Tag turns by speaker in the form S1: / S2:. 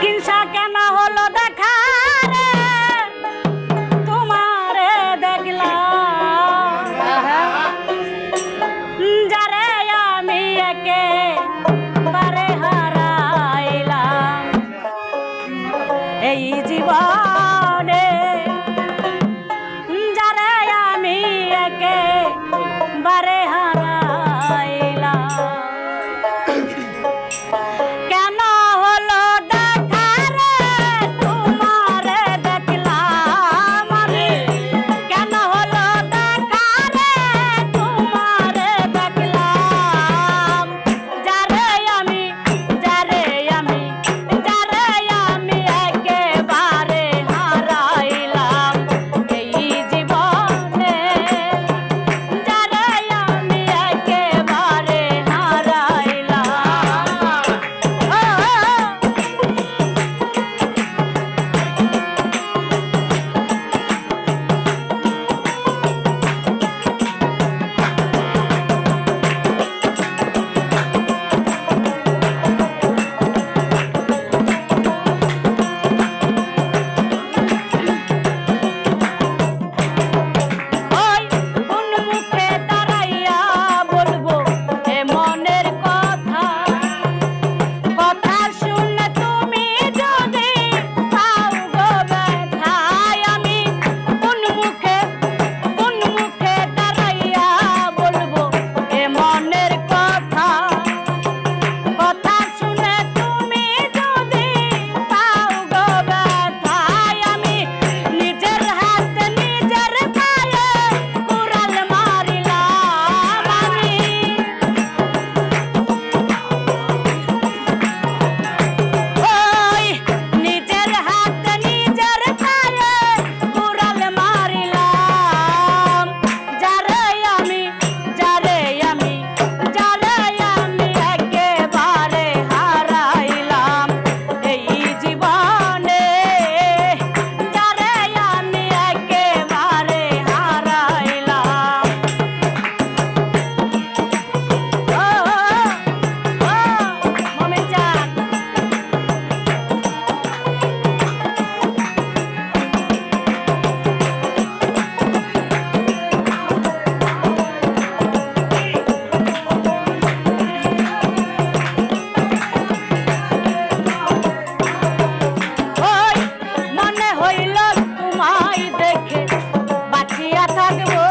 S1: হিমসা কেন হলো দেখা আমি একে বারে এই জীবনে যারে আমি একে বারে 他给我。